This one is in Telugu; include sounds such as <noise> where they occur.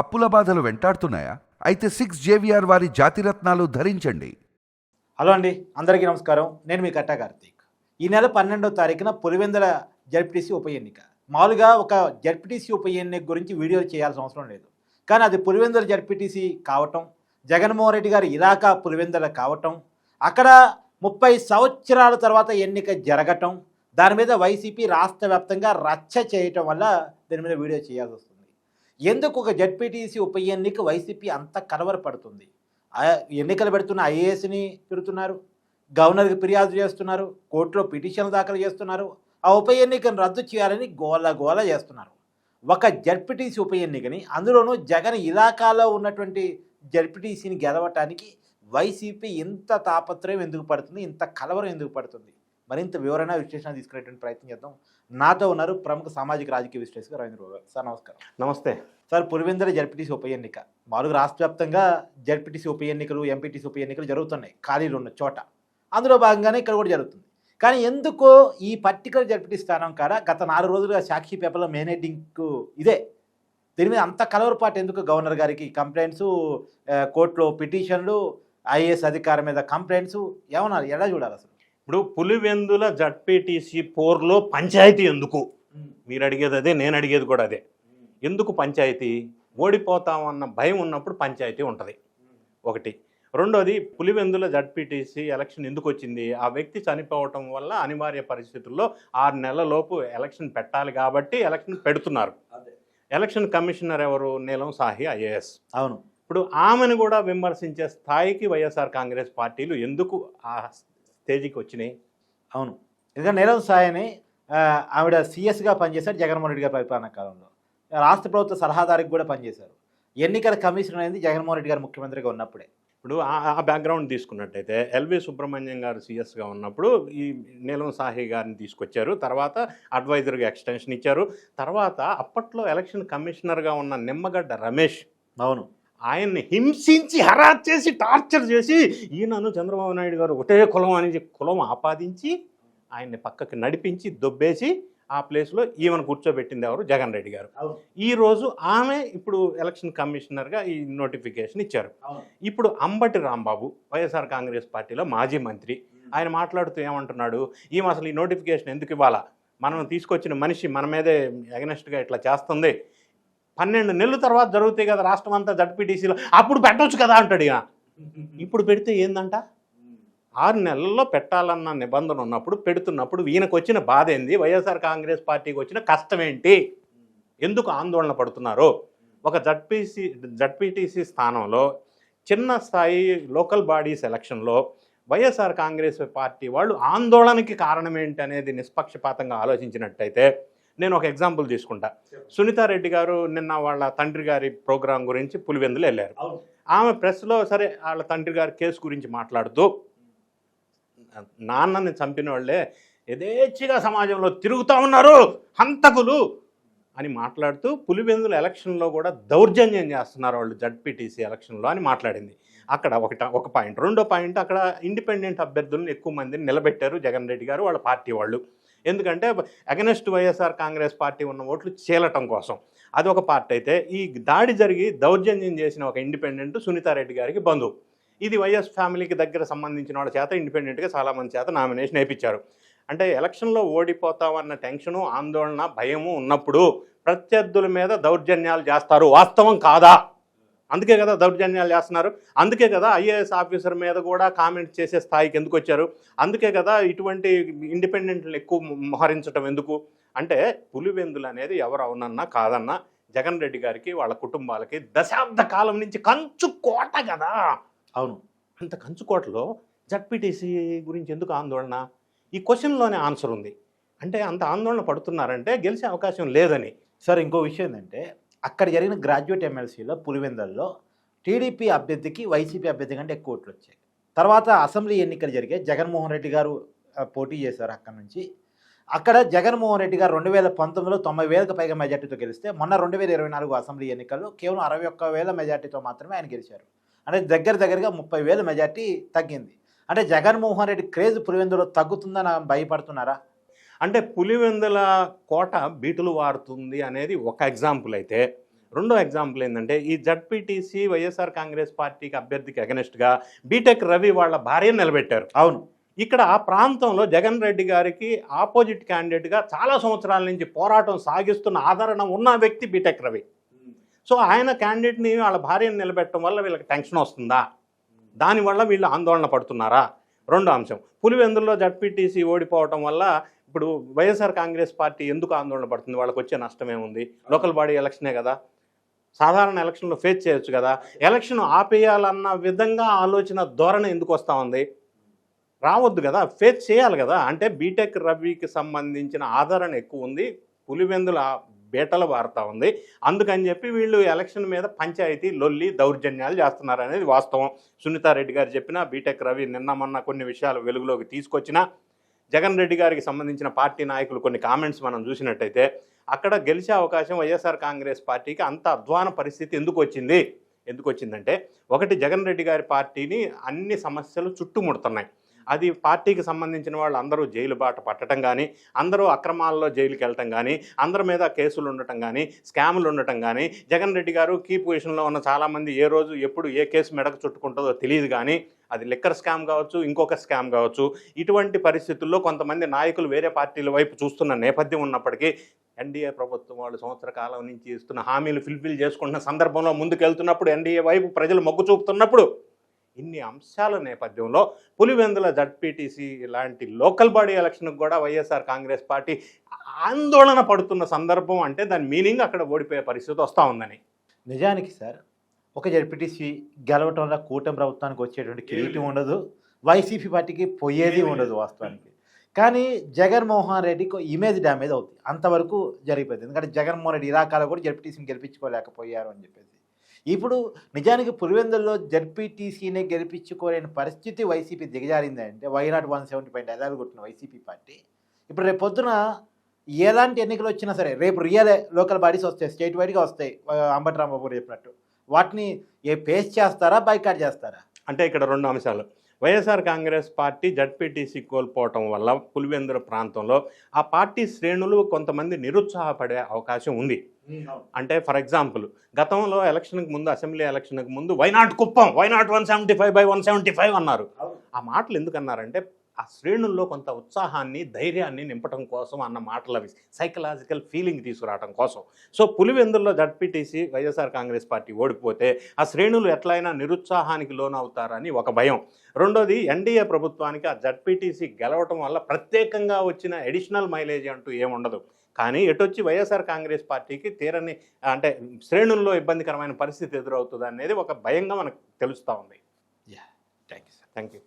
అప్పుల బాధలు వెంటాడుతున్నాయా? అయితే సిక్స్ జేవిఆర్ వారి జాతిరత్నాలు ధరించండి. హలో అండి అందరికీ నమస్కారం. నేను మీ కట్టా కార్తీక్. ఈ నెల పన్నెండవ తారీఖున పులివెందుల జడ్పీటీసీ ఉప ఎన్నిక. మామూలుగా ఒక జడ్పీటీసీ ఉప ఎన్నిక గురించి వీడియో చేయాల్సిన అవసరం లేదు. కానీ అది పులివెందుల జడ్పీటీసీ కావటం జగన్మోహన్ రెడ్డి గారి ఇలాకా పులివెందుల కావటం అక్కడ ముప్పై సంవత్సరాల తర్వాత ఎన్నిక జరగటం దాని మీద వైసీపీ రాష్ట్ర వ్యాప్తంగా రచ్చ చేయటం వల్ల దీని మీద వీడియో చేయాల్సి వస్తుంది. ఎందుకు ఒక జడ్పీటీసీ ఉప ఎన్నిక వైసీపీ అంత కలవరపడుతుంది? ఎన్నికలు పెడుతున్న ఐఏఎస్ని తిడుతున్నారు గవర్నర్కి ఫిర్యాదు చేస్తున్నారు కోర్టులో పిటిషన్లు దాఖలు చేస్తున్నారు ఆ ఉప ఎన్నికను రద్దు చేయాలని గోల గోల చేస్తున్నారు. ఒక జడ్పీటీసీ ఉప ఎన్నికని అందులోనూ జగన్ ఇలాకాలో ఉన్నటువంటి జడ్పీటీసీని గెలవటానికి వైసీపీ ఇంత తాపత్రయం ఎందుకు పడుతుంది ఇంత కలవరం ఎందుకు పడుతుంది? మరింత వివరణ విశ్లేషణ తీసుకునేటువంటి ప్రయత్నం చేద్దాం. నాతో ఉన్నారు ప్రముఖ సామాజిక రాజకీయ విశ్లేషకులు రవీంద్ర బాబు. సార్ నమస్కారం. నమస్తే. సార్ పులివెందుల జడ్పీటీసీ ఉప ఎన్నిక. మామూలుగా రాష్ట్ర వ్యాప్తంగా జడ్పీటీసీ ఉప ఎన్నికలు ఎంపీటీసీ ఉప ఎన్నికలు జరుగుతున్నాయి. ఖాళీలు ఉన్న చోట. అందులో భాగంగానే ఇక్కడ కూడా జరుగుతుంది. కానీ ఎందుకో ఈ పర్టికులర్ జడ్పీటీ స్థానం కాడ గత నాలుగు రోజులుగా సాక్షి పేపర్లో మెయిన్ ఇదే. దీని మీద అంత కలవరపాటు ఎందుకు గవర్నర్ గారికి? కంప్లైంట్స్ కోర్టులో పిటిషన్లు ఐఏఎస్ అధికారి మీద కంప్లైంట్స్ ఏమన్నారు ఎలా చూడాలి అసలు? ఇప్పుడు పులివెందుల జడ్పీటీసీ పోర్లో పంచాయతీ ఎందుకు? మీరు అడిగేది అదే నేను అడిగేది కూడా అదే. ఎందుకు పంచాయతీ? ఓడిపోతామన్న భయం ఉన్నప్పుడు పంచాయతీ ఉంటుంది. ఒకటి. రెండోది పులివెందుల జడ్పీటీసీ ఎలక్షన్ ఎందుకు వచ్చింది? ఆ వ్యక్తి చనిపోవటం వల్ల అనివార్య పరిస్థితుల్లో ఆరు నెలలలోపు ఎలక్షన్ పెట్టాలి కాబట్టి ఎలక్షన్ పెడుతున్నారు. ఎలక్షన్ కమిషనర్ ఎవరు? నీలం సాహి ఐఏఎస్. అవును. ఇప్పుడు ఆమెను కూడా విమర్శించే స్థాయికి వైఎస్ఆర్ కాంగ్రెస్ పార్టీలు ఎందుకు స్టేజ్కి వచ్చినాయి అవును. ఎందుకంటే నీరవ్ సాయని ఆవిడ సీఎస్గా పనిచేశారు జగన్మోహన్ రెడ్డి గారి పరిపాలన కాలంలో. రాష్ట్ర ప్రభుత్వ సలహాదారికి కూడా పనిచేశారు. ఎన్నికల కమిషన్ అనేది జగన్మోహన్ రెడ్డి గారు ముఖ్యమంత్రిగా ఉన్నప్పుడే. ఇప్పుడు ఆ- ఆ బ్యాక్గ్రౌండ్ తీసుకున్నట్టయితే ఎల్వి సుబ్రహ్మణ్యం గారు సీఎస్గా ఉన్నప్పుడు ఈ నీలం సాహి గారిని తీసుకొచ్చారు. తర్వాత అడ్వైజర్గా ఎక్స్టెన్షన్ ఇచ్చారు. తర్వాత అప్పట్లో ఎలక్షన్ కమిషనర్గా ఉన్న నిమ్మగడ్డ రమేష్ అవును. ఆయన్ని హింసించి హరాస్ చేసి టార్చర్ చేసి ఈయనను చంద్రబాబు నాయుడు గారు ఒకటే కులం అని చెప్పి కులం ఆపాదించి ఆయన్ని పక్కకి నడిపించి దొబ్బేసి ఆ ప్లేస్లో ఈమెను కూర్చోబెట్టింది ఎవరు? జగన్ రెడ్డి గారు. అవును. ఈ రోజు ఆమె ఇప్పుడు ఎలక్షన్ కమిషనర్గా ఈ నోటిఫికేషన్ ఇచ్చారు. ఇప్పుడు అంబటి రాంబాబు వైఎస్ఆర్ కాంగ్రెస్ పార్టీలో మాజీ మంత్రి. ఆయన మాట్లాడుతూ ఏమంటున్నాడు? ఈమె అసలు ఈ నోటిఫికేషన్ ఎందుకు ఇవ్వాలా? మనం తీసుకొచ్చిన మనిషి మన మీదే అగనెస్ట్గా ఇట్లా చేస్తుంది. పన్నెండు నెలల తర్వాత జరుగుతాయి కదా రాష్ట్రం అంతా జడ్పీటీసీలో. అప్పుడు పెట్టొచ్చు కదా అంటాడు ఇక <laughs> ఇప్పుడు పెడితే ఏందంట? ఆరు నెలల్లో పెట్టాలన్న నిబంధన ఉన్నప్పుడు పెడుతున్నప్పుడు ఈయనకు వచ్చిన బాధ ఏంది? వైఎస్ఆర్ కాంగ్రెస్ పార్టీకి వచ్చిన కష్టం ఏంటి? ఎందుకు ఆందోళన పడుతున్నారు? ఒక జడ్పీసీ జడ్పీటీసీ స్థానంలో చిన్న స్థాయి లోకల్ బాడీస్ ఎలక్షన్లో వైఎస్ఆర్ కాంగ్రెస్ పార్టీ వాళ్ళు ఆందోళనకి కారణం ఏంటి అనేది నిష్పక్షపాతంగా ఆలోచించినట్టయితే నేను ఒక ఎగ్జాంపుల్ తీసుకుంటా. సునీతారెడ్డి గారు నిన్న వాళ్ళ తండ్రి గారి ప్రోగ్రాం గురించి పులివెందులు వెళ్ళారు. ఆమె ప్రెస్లో సరే వాళ్ళ తండ్రి గారి కేసు గురించి మాట్లాడుతూ నాన్నని చంపిన వాళ్ళే యథేచ్ఛగా సమాజంలో తిరుగుతూ ఉన్నారు హంతకులు అని మాట్లాడుతూ పులివెందుల ఎలక్షన్లో కూడా దౌర్జన్యం చేస్తున్నారు వాళ్ళు జడ్పీటీసీ ఎలక్షన్లో అని మాట్లాడింది. అక్కడ ఒకట ఒక పాయింట్. రెండో పాయింట్ అక్కడ ఇండిపెండెంట్ అభ్యర్థులను ఎక్కువ మందిని నిలబెట్టారు జగన్ రెడ్డి గారు వాళ్ళ పార్టీ వాళ్ళు. ఎందుకంటే అగనెస్ట్ వైఎస్ఆర్ కాంగ్రెస్ పార్టీ ఉన్న ఓట్లు చీలటం కోసం. అది ఒక పార్ట్ అయితే. ఈ దాడి జరిగి దౌర్జన్యం చేసిన ఒక ఇండిపెండెంట్ సునీతారెడ్డి గారికి బంధువు ఇది వైఎస్ ఫ్యామిలీకి దగ్గర సంబంధించిన వాళ్ళ చేత ఇండిపెండెంట్గా చాలామంది చేత నామినేషన్ వేయించారు అంటే ఎలక్షన్లో ఓడిపోతామన్న టెన్షను ఆందోళన భయము ఉన్నప్పుడు ప్రత్యర్థుల మీద దౌర్జన్యాలు చేస్తారు. వాస్తవం కాదా? అందుకే కదా దౌర్జన్యాలు చేస్తున్నారు. అందుకే కదా ఐఏఎస్ ఆఫీసర్ మీద కూడా కామెంట్ చేసే స్థాయికి ఎందుకు వచ్చారు? అందుకే కదా ఇటువంటి ఇండిపెండెంట్లు ఎక్కువ మోహరించడం ఎందుకు? అంటే పులివెందులు అనేది ఎవరు అవునన్నా కాదన్నా జగన్ రెడ్డి గారికి వాళ్ళ కుటుంబాలకి దశాబ్ద కాలం నుంచి కంచు కోట కదా. అవును. అంత కంచుకోటలో జడ్పీటీసీ గురించి ఎందుకు ఆందోళన? ఈ క్వశ్చన్లోనే ఆన్సర్ ఉంది. అంటే అంత ఆందోళన పడుతున్నారంటే గెలిచే అవకాశం లేదని. సార్ ఇంకో విషయం ఏంటంటే అక్కడ జరిగిన గ్రాడ్యుయేట్ ఎమ్మెల్సీలో పులివెందల్లో టీడీపీ అభ్యర్థికి వైసీపీ అభ్యర్థి కంటే ఎక్కువ ఓట్లు వచ్చాయి. తర్వాత అసెంబ్లీ ఎన్నికలు జరిగాయి. జగన్మోహన్ రెడ్డి గారు పోటీ చేశారు అక్కడ నుంచి. అక్కడ జగన్మోహన్ రెడ్డి గారు రెండు వేల పంతొమ్మిదిలో తొంభై వేలకు పైగా మెజార్టీతో గెలిస్తే మొన్న రెండు వేల ఇరవై నాలుగు అసెంబ్లీ ఎన్నికల్లో కేవలం అరవై ఒక్క వేల మెజార్టీతో మాత్రమే ఆయన గెలిచారు. అంటే దగ్గర దగ్గరగా ముప్పై వేల మెజార్టీ తగ్గింది. అంటే జగన్మోహన్ రెడ్డి క్రేజ్ పులివెందులో తగ్గుతుందని భయపడుతున్నారా? అంటే పులివెందుల కోట బీటులు వారుతుంది అనేది ఒక ఎగ్జాంపుల్ అయితే. రెండో ఎగ్జాంపుల్ ఏంటంటే ఈ జడ్పీటీసీ వైఎస్ఆర్ కాంగ్రెస్ పార్టీకి అభ్యర్థికి అగెనెస్ట్గా బీటెక్ రవి వాళ్ళ భార్యను నిలబెట్టారు. అవును. ఇక్కడ ఆ ప్రాంతంలో జగన్ రెడ్డి గారికి ఆపోజిట్ క్యాండిడేట్గా చాలా సంవత్సరాల నుంచి పోరాటం సాగిస్తున్న ఆదరణ ఉన్న వ్యక్తి బీటెక్ రవి. సో ఆయన క్యాండిడేట్ని వాళ్ళ భార్యను నిలబెట్టడం వల్ల వీళ్ళకి టెన్షన్ వస్తుందా? దానివల్ల వీళ్ళు ఆందోళన పడుతున్నారా? రెండో అంశం. పులివెందుల్లో జడ్పీటీసీ ఓడిపోవటం వల్ల ఇప్పుడు వైఎస్ఆర్ కాంగ్రెస్ పార్టీ ఎందుకు ఆందోళన పడుతుంది? వాళ్ళకి వచ్చే నష్టమేముంది లోకల్ బాడీ ఎలక్షనే కదా. సాధారణ ఎలక్షన్లో ఫేస్ చేయొచ్చు కదా. ఎలక్షన్ ఆపేయాలన్న విధంగా ఆలోచన ధోరణి ఎందుకు వస్తూ ఉంది? రావద్దు కదా. ఫేస్ చేయాలి కదా. అంటే బీటెక్ రవికి సంబంధించిన ఆదరణ ఎక్కువ ఉంది. పులివెందుల బేటలు వారుతా ఉంది. అందుకని చెప్పి వీళ్ళు ఎలక్షన్ మీద పంచాయతీ లొల్లి దౌర్జన్యాలు చేస్తున్నారు అనేది వాస్తవం. సునీతారెడ్డి గారు చెప్పిన బీటెక్ రవి నిన్న మొన్న కొన్ని విషయాలు వెలుగులోకి తీసుకొచ్చిన జగన్ రెడ్డి గారికి సంబంధించిన పార్టీ నాయకులు కొన్ని కామెంట్స్ మనం చూసినట్టయితే అక్కడ గెలిచే అవకాశం వైఎస్ఆర్ కాంగ్రెస్ పార్టీకి అంత అధ్వాన పరిస్థితి ఎందుకు వచ్చింది? ఎందుకు వచ్చిందంటే ఒకటి జగన్ రెడ్డి గారి పార్టీని అన్ని సమస్యలు చుట్టుముడుతున్నాయి. అది పార్టీకి సంబంధించిన వాళ్ళు అందరూ జైలు బాట పట్టడం కానీ అందరూ అక్రమాల్లో జైలుకి వెళ్ళటం కానీ అందరి మీద కేసులు ఉండటం కానీ స్కాములు ఉండటం కానీ జగన్ రెడ్డి గారు కీ పొజిషన్లో ఉన్న చాలామంది ఏ రోజు ఎప్పుడు ఏ కేసు మెడకు చుట్టుకుంటుందో తెలియదు కానీ అది లిక్కర్ స్కామ్ కావచ్చు ఇంకొక స్కామ్ కావచ్చు. ఇటువంటి పరిస్థితుల్లో కొంతమంది నాయకులు వేరే పార్టీల వైపు చూస్తున్న నేపథ్యం ఉన్నప్పటికీ ఎన్డీఏ ప్రభుత్వం వాళ్ళు సంవత్సర కాలం నుంచి ఇస్తున్న హామీలు ఫిల్ఫిల్ చేసుకుంటున్న సందర్భంలో ముందుకెళ్తున్నప్పుడు ఎన్డీఏ వైపు ప్రజలు మొగ్గు చూపుతున్నప్పుడు ఇన్ని అంశాల నేపథ్యంలో పులివెందుల జడ్పీటీసీ ఇలాంటి లోకల్ బాడీ ఎలక్షన్కి కూడా వైఎస్ఆర్ కాంగ్రెస్ పార్టీ ఆందోళన పడుతున్న సందర్భం అంటే దాని మీనింగ్ అక్కడ ఓడిపోయే పరిస్థితి వస్తూ ఉందని. నిజానికి సార్ ఒక జడ్పీటీసీ గెలవటం వల్ల కూటమి ప్రభుత్వానికి వచ్చేటువంటి కిరీటం ఉండదు వైసీపీ పార్టీకి పోయేది ఉండదు వాస్తవానికి. కానీ జగన్మోహన్ రెడ్డికి ఇమేజ్ డ్యామేజ్ అవుతుంది అంతవరకు జరిగిపోయింది ఎందుకంటే జగన్మోహన్ రెడ్డి ఇరాకాలో కూడా జడ్పీటీసీని గెలిపించుకోలేకపోయారు అని చెప్పేసి. ఇప్పుడు నిజానికి పులివెందుల్లో జడ్పీటీసీనే గెలిపించుకోలేని పరిస్థితి వైసీపీ దిగజారింది అంటే why not one seventy point dialogue కొట్టిన వైసీపీ పార్టీ. ఇప్పుడు రేపు పొద్దున ఎలాంటి ఎన్నికలు వచ్చినా సరే రేపు రియల్ లోకల్ బాడీస్ వస్తాయి స్టేట్ వైడ్గా వస్తాయి అంబటి రాంబాబు చెప్పినట్టు. వాటిని ఏ పేస్ చేస్తారా బైకాట్ చేస్తారా? అంటే ఇక్కడ రెండు అంశాలు. వైఎస్ఆర్ కాంగ్రెస్ పార్టీ జడ్పీటీసీ కోల్పోవటం వల్ల పులివెందుల ప్రాంతంలో ఆ పార్టీ శ్రేణులు కొంతమంది నిరుత్సాహపడే అవకాశం ఉంది. అంటే ఫర్ ఎగ్జాంపుల్ గతంలో ఎలక్షన్కి ముందు అసెంబ్లీ ఎలక్షన్కి ముందు why not Kuppam? Why not one seventy five by one seventy five అన్నారు ఆ మాటలు ఎందుకు అన్నారంటే ఆ శ్రేణుల్లో కొంత ఉత్సాహాన్ని ధైర్యాన్ని నింపడం కోసం అన్న మాటలు అవి సైకలాజికల్ ఫీలింగ్ తీసుకురావడం కోసం. సో పులివెందుల్లో జడ్పీటీసీ వైఎస్ఆర్ కాంగ్రెస్ పార్టీ ఓడిపోతే ఆ శ్రేణులు ఎట్లయినా నిరుత్సాహానికి లోనవుతారని ఒక భయం. రెండోది ఎన్డీఏ ప్రభుత్వానికి ఆ జడ్పీటీసీ గెలవటం వల్ల ప్రత్యేకంగా వచ్చిన అడిషనల్ మైలేజ్ అంటూ ఏముండదు. కానీ ఎటొచ్చి వైఎస్ఆర్ కాంగ్రెస్ పార్టీకి తీరని అంటే శ్రేణుల్లో ఇబ్బందికరమైన పరిస్థితి ఎదురవుతుంది అనేది ఒక భయంగా మనకు తెలుస్తూ ఉంది. Yeah thank you sir thank you